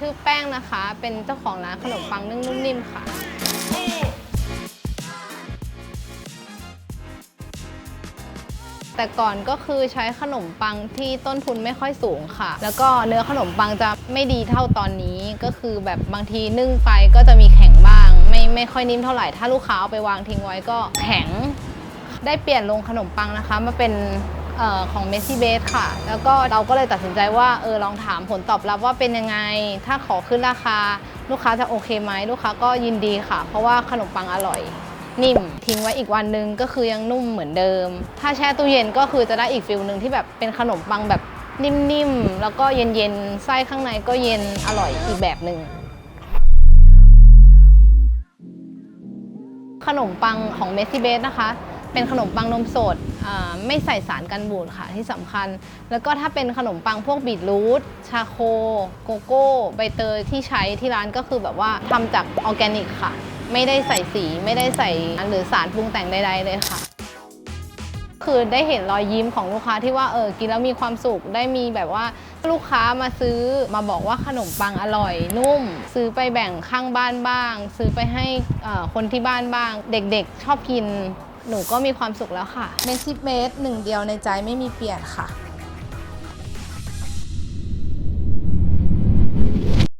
ชื่อแป้งนะคะ เป็นเจ้าของร้านขนมปังนึ่งนุ่มนิ่มค่ะ แต่ก่อนก็คือใช้ขนมปังที่ต้นทุนไม่ค่อยสูงค่ะ แล้วก็เนื้อขนมปังจะไม่ดีเท่าตอนนี้ ก็คือแบบบางทีนึ่งไปก็จะมีแข็งบ้าง ไม่ไม่ค่อยนิ่มเท่าไหร่ ถ้าลูกค้าเอาไปวางทิ้งไว้ก็แข็ง ได้เปลี่ยนลงขนมปังนะคะมาเป็น ออของเมซี่เบสค่ะ แล้วก็เราก็เลยตัดสินใจว่าเออลองถามผลตอบรับว่าเป็นยังไง ถ้าขอขึ้นราคา ลูกค้าจะโอเคไหมลูกค้าก็ยินดีค่ะ เพราะว่าขนมปังอร่อยนิ่ม ทิ้งไว้อีกวันหนึงก็คือยังนุ่มเหมือนเดิม ถ้าแช่ตู้เย็นก็คือจะได้อีกฟิลหนึ่งที่แบบเป็นขนมปังแบบนิ่มๆ แล้วก็เย็นๆ ไส้ข้างในก็เย็นอร่อยอีกแบบหนึ่งขนมปังของเมสซี่เบสนะคะ เป็นขนมปังนมสดไม่ใส่สารกันบูดค่ะที่สำคัญ แล้วก็ถ้าเป็นขนมปังพวกบีทรูทชาโค โกโก้ ใบเตยที่ใช้ที่ร้านก็คือแบบว่าทำจากออร์แกนิกค่ะ ไม่ได้ใส่สีไม่ได้ใส่หรือสารปรุงแต่งใดๆเลยค่ะ คือได้เห็นรอยยิ้มของลูกค้าที่ว่าเออกินแล้วมีความสุขได้มีแบบว่าลูกค้ามาซื้อมาบอกว่าขนมปังอร่อยนุ่ม ซื้อไปแบ่งข้างบ้านบ้าง ซื้อไปให้คนที่บ้านบ้าง เด็กๆ ชอบกิน หนูก็มีความสุขแล้วค่ะเมนซี่เมสหนึ่งเดียวในใจไม่มีเปลี่ยนค่ะ